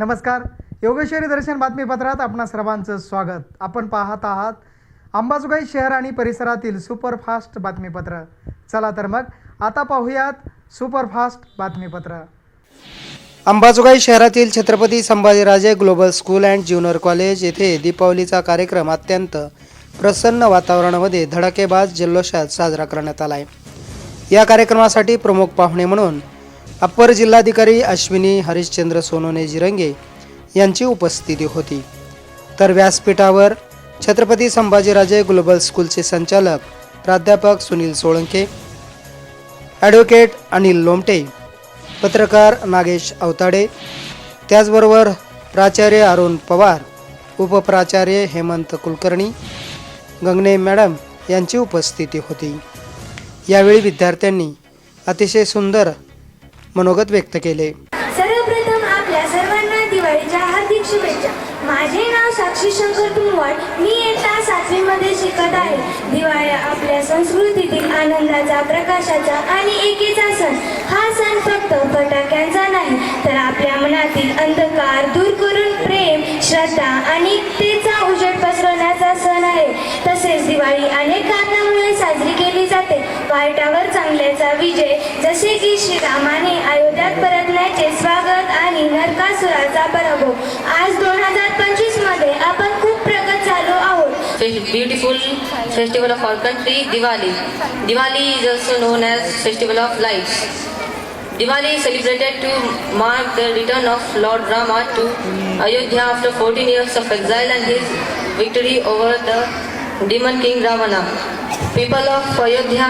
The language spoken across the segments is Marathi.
नमस्कार. योगेश्वरी दर्शन बातमीपत्रात आपणा सर्वांचं स्वागत. आपण पाहत आहात अंबाजोगाई शहर आणि परिसरातील सुपरफास्ट बातमीपत्र. चला तर मग आता पाहूयात सुपरफास्ट बातमीपत्र. अंबाजोगाई शहरातील Chhatrapati Sambhajiraje global school and junior college येथे दीपावलीचा कार्यक्रम अत्यंत प्रसन्न वातावरणामध्ये धडाकेबाज जल्लोषात साजरा करण्यात आला आहे या कार्यक्रमासाठी प्रमुख पाहुणे म्हणून अप्पर जिल्हाधिकारी अश्विनी हरिश्चंद्र सोनोने जिरंगे यांची उपस्थिती होती. तर व्यासपीठावर छत्रपती संभाजीराजे ग्लोबल स्कूलचे संचालक प्राध्यापक सुनील सोळंके ॲडव्होकेट अनिल लोमटे पत्रकार नागेश अवताडे त्याचबरोबर प्राचार्य अरुण पवार उपप्राचार्य हेमंत कुलकर्णी गंगणे मॅडम यांची उपस्थिती होती. यावेळी विद्यार्थ्यांनी अतिशय सुंदर मनोगत व्यक्त केले. सर्वप्रथम आपल्या सर्वांना दिवाळीच्या हार्दिक शुभेच्छा. माझे नाव साक्षी शंकर तुमवाड मी इयत्ता सातवीमध्ये शिकत आहे. दिवाळी आपल्या संस्कृतीतील आनंदाचा प्रकाशाचा आणि एकेचा सण. हा सण फक्त फटाक्यांचा नाही तर आपल्या मनातील अंधकार दूर करून प्रेम श्रद्धा आणि तेचा उजेड पसरवण्याचा सण आहे. तसेच दिवाळी अनेक कारणामुळे साजरी केली जाते. वाईटावर चांगल्याचा विजय जसे की श्रीरामा अयोध्यात परतण्याचे स्वागत आणि नरकासुराचा पराभव आज दोन हजार पंचवीसमध्ये आपण खूप प्रगत झालो आहोत beautiful festival of our country, Diwali. Diwali is also known as Festival of Lights. Diwali is celebrated to mark the return of Lord Rama to Ayodhya after 14 years of exile and his victory over the demon king Ravana. People of Ayodhya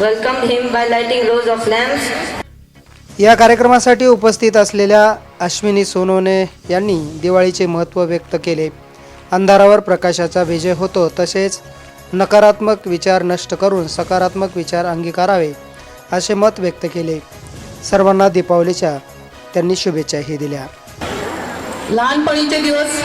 welcomed him by lighting rows of lamps या कार्यक्रमासाठी उपस्थित असलेल्या अश्विनी सोनोने यांनी दिवाळीचे महत्त्व व्यक्त केले अंधारावर प्रकाशाचा विजय होतो तसेच नकारात्मक विचार नष्ट करून सकारात्मक विचार अंगीकारावे असे मत व्यक्त केले. सर्वांना दीपावलीच्या त्यांनी शुभेच्छाही दिल्या. लहानपणीचे दिवस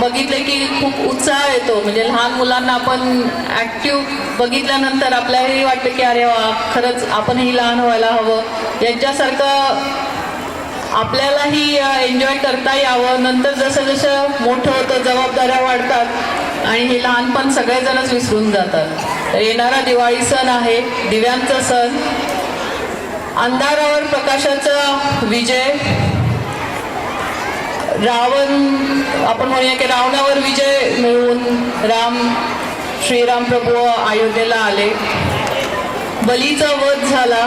बघितले की खूप उत्साह येतो. म्हणजे लहान मुलांना आपण ॲक्टिव्ह बघितल्यानंतर आपल्यालाही वाटतं की अरे वा खरंच आपणही लहान व्हायला हवं. यांच्यासारखं आपल्यालाही एन्जॉय करता यावं. नंतर जसं जसं मोठं होतं जबाबदाऱ्या वाढतात आणि हे लहानपण सगळेजणच विसरून जातात. तर येणारा दिवाळी सण आहे दिव्यांचा सण. अंधारावर प्रकाशाचा विजय. रावण आपण म्हणूया की रावणावर विजय मिळवून राम श्रीराम प्रभू अयोध्येला आले. बलीचा वध झाला.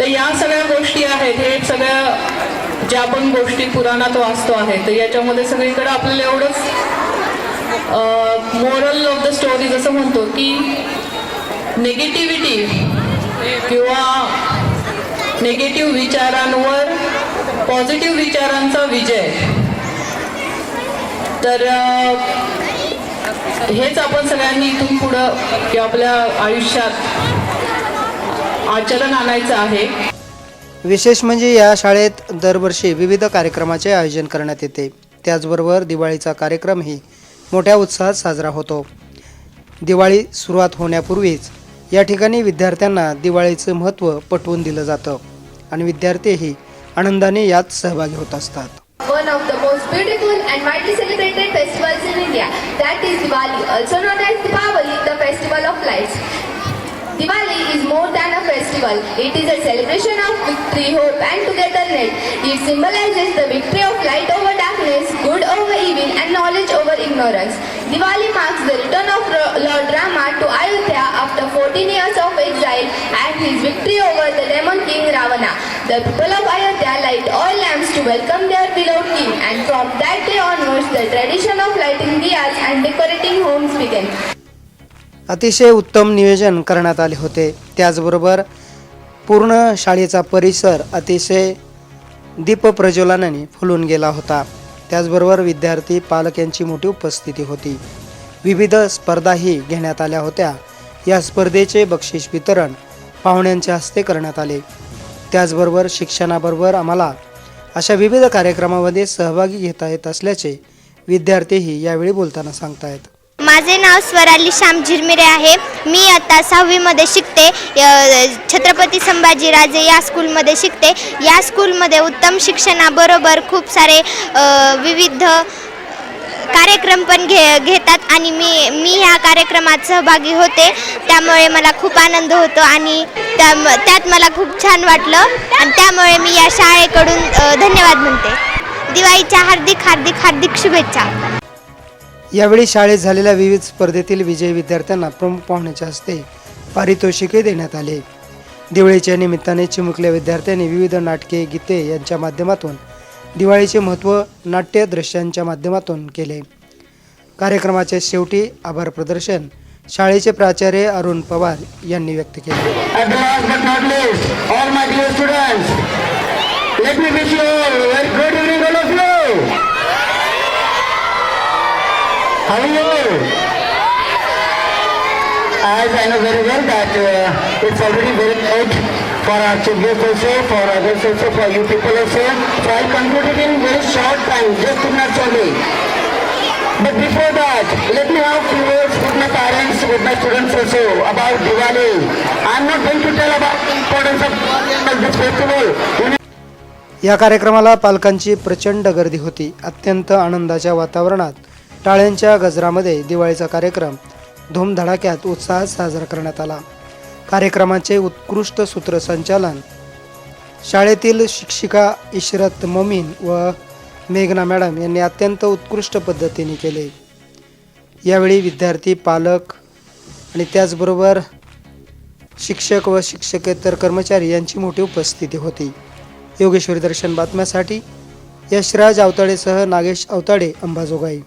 तर या सगळ्या गोष्टी आहेत हे सगळ्या ज्या आपण गोष्टी पुराणात वाचतो आहे तर याच्यामध्ये सगळीकडे आपल्याला एवढंच मोरल ऑफ द स्टोरी जसं म्हणतो की निगेटिव्हिटी किंवा निगेटिव्ह विचारांवर पॉझिटिव्ह विचारांचा विजय. तर हेच आपण सगळ्यांनी इथून पुढं किंवा आपल्या आयुष्यात आचरण आणायचं आहे. विशेष म्हणजे या शाळेत दरवर्षी विविध कार्यक्रमाचे आयोजन करण्यात येते. त्याचबरोबर दिवाळीचा कार्यक्रमही मोठ्या उत्साहात साजरा होतो. दिवाळी सुरुवात होण्यापूर्वीच या ठिकाणी विद्यार्थ्यांना दिवाळीचं महत्त्व पटवून दिलं जातं आणि विद्यार्थीही आनंदाने यात सहभागी होत असतात. One of the most beautiful and widely celebrated festivals in India, that is Diwali, also known as Diwali, the festival of lights. Diwali is more than a festival. It is a celebration of victory, hope and togetherness. It symbolizes the victory of light over darkness, good over evil and knowledge over ignorance. Diwali marks the return of Lord Rama to Ayodhya after 14 years of exile and his victory over the demon king Ravana. The people of Ayodhya light oil lamps to welcome their beloved king and from that day onwards the tradition of lighting diyas and decorating homes began. अतिशय उत्तम नियोजन करण्यात आले होते. त्याचबरोबर पूर्ण शाळेचा परिसर अतिशय दीपप्रज्वलनाने फुलून गेला होता. त्याचबरोबर विद्यार्थी पालक यांची मोठी उपस्थिती होती. विविध स्पर्धाही घेण्यात आल्या होत्या. या स्पर्धेचे बक्षीस वितरण पाहुण्यांच्या हस्ते करण्यात आले. त्याचबरोबर शिक्षणाबरोबर आम्हाला अशा विविध कार्यक्रमामध्ये सहभागी घेता येत असल्याचे विद्यार्थीही यावेळी बोलताना सांगतायत. माझे नाव स्वराली श्याम झिरमिरे आहे. मी आता सहावीमध्ये शिकते. छत्रपती संभाजीराजे या स्कूलमध्ये शिकते. या स्कूलमध्ये उत्तम शिक्षणाबरोबर खूप सारे विविध कार्यक्रम पण घे घेतात आणि मी मी ह्या कार्यक्रमात सहभागी होते. त्यामुळे मला खूप आनंद होतो आणि त्या त्यात मला खूप छान वाटलं. आणि त्यामुळे मी या शाळेकडून धन्यवाद म्हणते. दिवाळीच्या हार्दिक हार्दिक हार्दिक शुभेच्छा. यावेळी शाळेत झालेल्या विविध स्पर्धेतील विजयी विद्यार्थ्यांना प्रमुख पाहुण्याच्या हस्ते पारितोषिके देण्यात आले. दिवाळीच्या निमित्ताने चिमुकल्या विद्यार्थ्यांनी विविध नाटके गीते यांच्या माध्यमातून दिवाळीचे महत्त्व नाट्य दृश्यांच्या माध्यमातून केले. कार्यक्रमाच्या शेवटी आभार प्रदर्शन शाळेचे प्राचार्य अरुण पवार यांनी व्यक्त केले At the last but not least, all my dear students, let me wish you a very good evening, all of you. How are you? As I know very well that uh, it's already very late for our chief also, for others also, for you people also. So I'll conclude it in very short time, just two minutes only. But before that, let me have few words with my parents, with my students also about Diwali. I'm not going to tell about the importance of this festival. या कार्यक्रमाला पालकांची प्रचंड गर्दी होती अत्यंत आनंदाच्या वातावरणात टाळ्यांच्या गजरामध्ये दिवाळीचा कार्यक्रम धूमधडाक्यात उत्साहात साजरा करण्यात आला. कार्यक्रमाचे उत्कृष्ट सूत्रसंचालन शाळेतील शिक्षिका इशरत मोमीन व मेघना मॅडम यांनी अत्यंत उत्कृष्ट पद्धतीने केले. यावेळी विद्यार्थी पालक आणि त्याचबरोबर शिक्षक व शिक्षकेतर कर्मचारी यांची मोठी उपस्थिती होती. योगेश्वरी दर्शन बातम्यासाठी यशराज अवताडेसह नागेश आवताडे अंबाजोगाई.